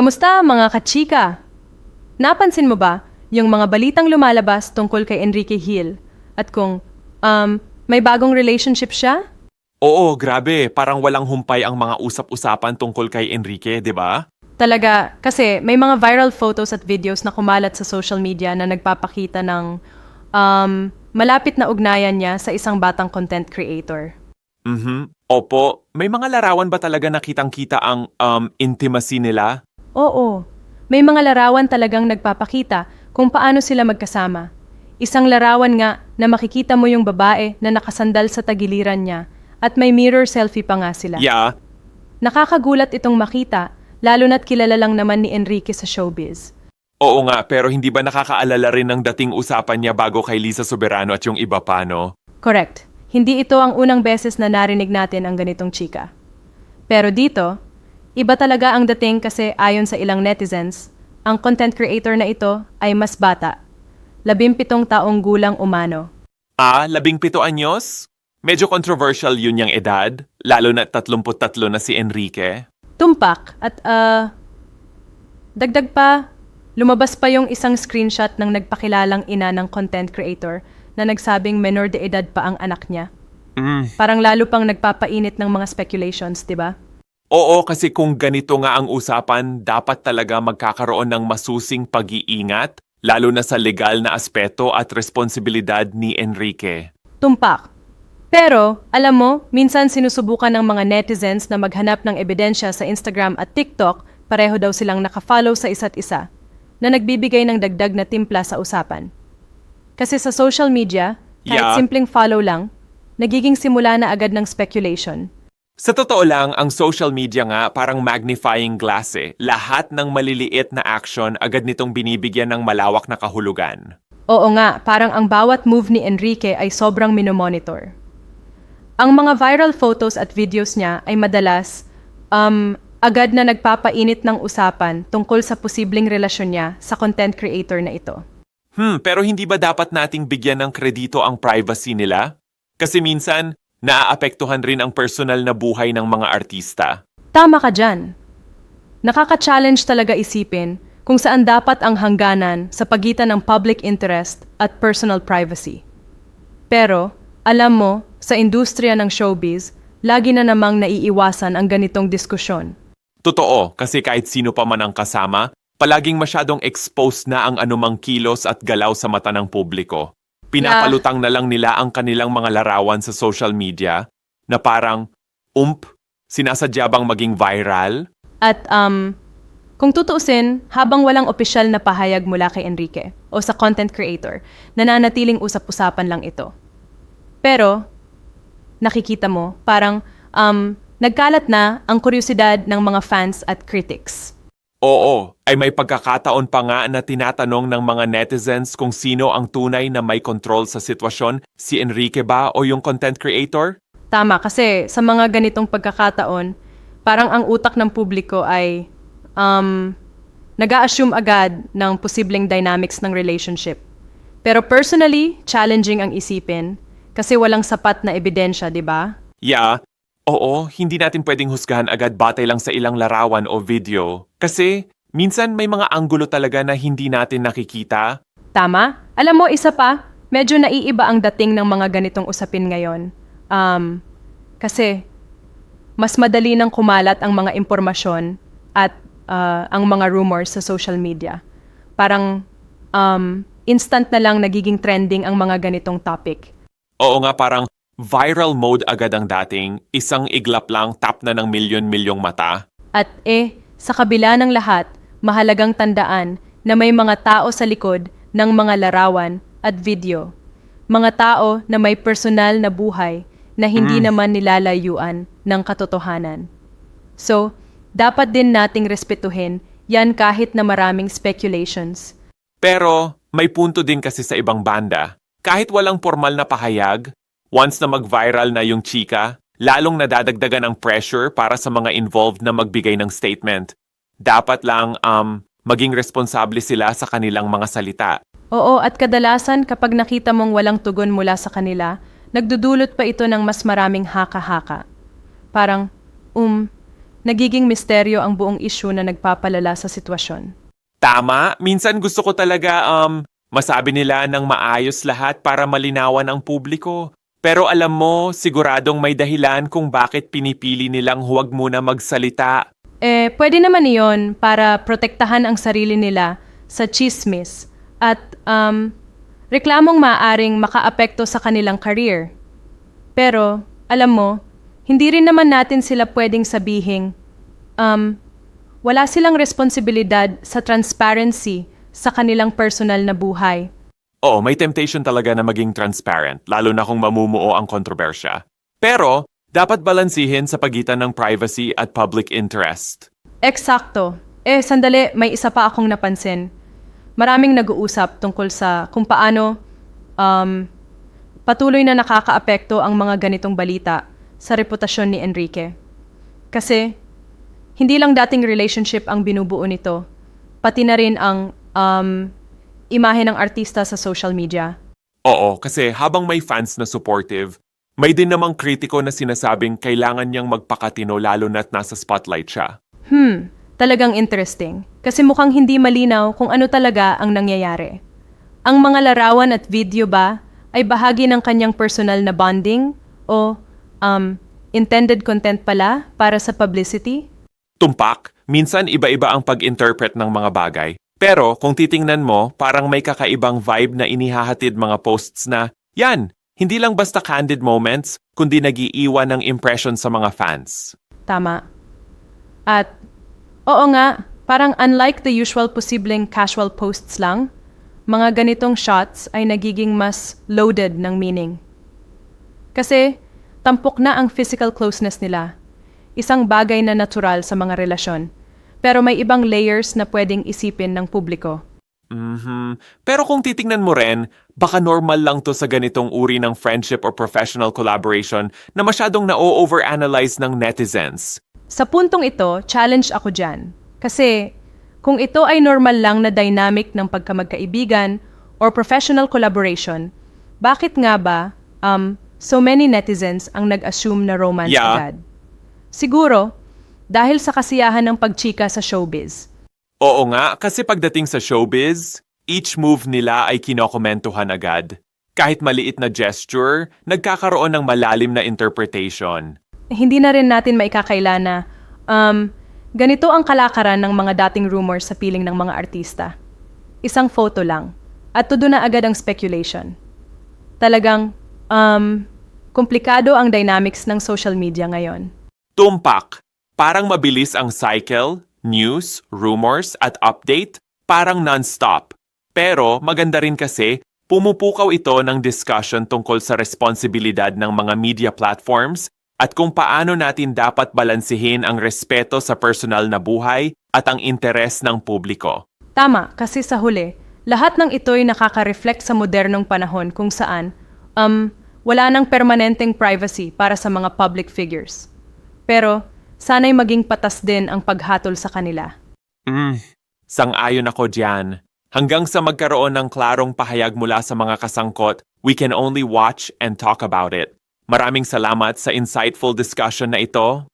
Kamusta mga kachika? Napansin mo ba yung mga balitang lumalabas tungkol kay Enrique Hill at kung um, may bagong relationship siya? Oo, grabe. Parang walang humpay ang mga usap-usapan tungkol kay Enrique, di ba? Talaga, kasi may mga viral photos at videos na kumalat sa social media na nagpapakita ng um, malapit na ugnayan niya sa isang batang content creator. Mhm. Opo, may mga larawan ba talaga nakitang-kita ang um, intimacy nila? Oo, may mga larawan talagang nagpapakita kung paano sila magkasama. Isang larawan nga na makikita mo yung babae na nakasandal sa tagiliran niya at may mirror selfie pa nga sila. Yeah, Nakakagulat itong makita, lalo na't kilala lang naman ni Enrique sa showbiz. oo nga, pero hindi ba nakakaalala rin ng dating usapan niya bago kay Lisa Soberano at yung iba pa, no? Correct. Hindi ito ang unang beses na narinig natin ang ganitong chika. Pero dito, iba talaga ang dating kasi ayon sa ilang netizens, ang content creator na ito ay mas bata. Labimpitong taong gulang umano. Ah, labing pito anyos? Medyo controversial yun yung edad, lalo na 33 na si Enrique. Tumpak at ah... dagdag pa, lumabas pa yung isang screenshot ng nagpakilalang ina ng content creator na nagsabing menor de edad pa ang anak niya. Mm. Parang lalo pang nagpapainit ng mga speculations, di ba? Oo, kasi kung ganito nga ang usapan, dapat talaga magkakaroon ng masusing pag-iingat, lalo na sa legal na aspeto at responsibilidad ni Enrique. Tumpak. Pero, alam mo, minsan sinusubukan ng mga netizens na maghanap ng ebidensya sa Instagram at TikTok, pareho daw silang nakafollow sa isa't isa, na nagbibigay ng dagdag na timpla sa usapan. Kasi sa social media, kahit Yeah. simpleng follow lang, nagiging simula na agad ng speculation. Sa totoo lang, ang social media nga parang magnifying glass eh. Lahat ng maliliit na action agad nitong binibigyan ng malawak na kahulugan. Oo nga, parang ang bawat move ni Enrique ay sobrang minomonitor. Ang mga viral photos at videos niya ay madalas um, agad na nagpapainit ng usapan tungkol sa posibleng relasyon niya sa content creator na ito. Hmm, pero hindi ba dapat nating bigyan ng kredito ang privacy nila? Kasi minsan, naaapektuhan rin ang personal na buhay ng mga artista. Tama ka dyan. Nakaka-challenge talaga isipin kung saan dapat ang hangganan sa pagitan ng public interest at personal privacy. Pero, alam mo, sa industriya ng showbiz, lagi na namang naiiwasan ang ganitong diskusyon. Totoo, kasi kahit sino pa man ang kasama, palaging masyadong exposed na ang anumang kilos at galaw sa mata ng publiko. Pinapalutang na lang nila ang kanilang mga larawan sa social media na parang, ump, sinasadya bang maging viral? At um, kung tutuusin, habang walang opisyal na pahayag mula kay Enrique o sa content creator, nananatiling usap-usapan lang ito. Pero, nakikita mo, parang um, nagkalat na ang kuryosidad ng mga fans at critics. Oo, ay may pagkakataon pa nga na tinatanong ng mga netizens kung sino ang tunay na may control sa sitwasyon, si Enrique ba o yung content creator? Tama, kasi sa mga ganitong pagkakataon, parang ang utak ng publiko ay um, nag assume agad ng posibleng dynamics ng relationship. Pero personally, challenging ang isipin kasi walang sapat na ebidensya, di ba? Yeah, oo, hindi natin pwedeng husgahan agad batay lang sa ilang larawan o video. Kasi minsan may mga anggulo talaga na hindi natin nakikita. Tama? Alam mo, isa pa, medyo naiiba ang dating ng mga ganitong usapin ngayon. Um, kasi mas madali nang kumalat ang mga impormasyon at uh, ang mga rumors sa social media. Parang um, instant na lang nagiging trending ang mga ganitong topic. Oo nga parang viral mode agad ang dating, isang iglap lang tap na ng milyon-milyong mata. At eh, sa kabila ng lahat, mahalagang tandaan na may mga tao sa likod ng mga larawan at video. Mga tao na may personal na buhay na hindi naman nilalayuan ng katotohanan. So, dapat din nating respetuhin yan kahit na maraming speculations. Pero may punto din kasi sa ibang banda. Kahit walang formal na pahayag, once na mag-viral na yung chika, lalong nadadagdagan ang pressure para sa mga involved na magbigay ng statement. Dapat lang um, maging responsable sila sa kanilang mga salita. Oo, at kadalasan kapag nakita mong walang tugon mula sa kanila, nagdudulot pa ito ng mas maraming haka-haka. Parang, um, nagiging misteryo ang buong issue na nagpapalala sa sitwasyon. Tama, minsan gusto ko talaga um masabi nila ng maayos lahat para malinawan ang publiko. Pero alam mo, siguradong may dahilan kung bakit pinipili nilang huwag muna magsalita. Eh, pwede naman iyon para protektahan ang sarili nila sa chismis at um, reklamong maaring makaapekto sa kanilang career. Pero, alam mo, hindi rin naman natin sila pwedeng sabihing, um, wala silang responsibilidad sa transparency sa kanilang personal na buhay. Oo, may temptation talaga na maging transparent, lalo na kung mamumuo ang kontrobersya. Pero, dapat balansihin sa pagitan ng privacy at public interest. Eksakto. Eh, sandali, may isa pa akong napansin. Maraming nag-uusap tungkol sa kung paano um, patuloy na nakakaapekto ang mga ganitong balita sa reputasyon ni Enrique. Kasi, hindi lang dating relationship ang binubuo nito, pati na rin ang um, imahe ng artista sa social media. Oo, kasi habang may fans na supportive, may din namang kritiko na sinasabing kailangan niyang magpakatino lalo na't nasa spotlight siya. Hmm, talagang interesting. Kasi mukhang hindi malinaw kung ano talaga ang nangyayari. Ang mga larawan at video ba ay bahagi ng kanyang personal na bonding o um, intended content pala para sa publicity? Tumpak, minsan iba-iba ang pag-interpret ng mga bagay. Pero kung titingnan mo, parang may kakaibang vibe na inihahatid mga posts na, yan, hindi lang basta candid moments, kundi nagiiwan ng impression sa mga fans. Tama. At, oo nga, parang unlike the usual posibleng casual posts lang, mga ganitong shots ay nagiging mas loaded ng meaning. Kasi, tampok na ang physical closeness nila. Isang bagay na natural sa mga relasyon. Pero may ibang layers na pwedeng isipin ng publiko. Mhm. Pero kung titingnan mo rin, baka normal lang to sa ganitong uri ng friendship or professional collaboration na masyadong na-overanalyze ng netizens. Sa puntong ito, challenge ako dyan. Kasi kung ito ay normal lang na dynamic ng pagkamagkaibigan or professional collaboration, bakit nga ba um, so many netizens ang nag-assume na romance Yeah. agad? Siguro, dahil sa kasiyahan ng pagchika sa showbiz. Oo nga, kasi pagdating sa showbiz, each move nila ay kinokomentuhan agad. Kahit maliit na gesture, nagkakaroon ng malalim na interpretation. Hindi na rin natin maikakaila na um, ganito ang kalakaran ng mga dating rumors sa piling ng mga artista. Isang photo lang. At tudo na agad ang speculation. Talagang, um, komplikado ang dynamics ng social media ngayon. Tumpak, parang mabilis ang cycle, news, rumors at update, parang non-stop. Pero maganda rin kasi, pumupukaw ito ng discussion tungkol sa responsibilidad ng mga media platforms at kung paano natin dapat balansihin ang respeto sa personal na buhay at ang interes ng publiko. Tama, kasi sa huli, lahat ng ito'y nakaka-reflect sa modernong panahon kung saan um, wala nang permanenteng privacy para sa mga public figures. Pero sana'y maging patas din ang paghatol sa kanila. Mm, sang-ayon ako diyan. Hanggang sa magkaroon ng klarong pahayag mula sa mga kasangkot, we can only watch and talk about it. Maraming salamat sa insightful discussion na ito.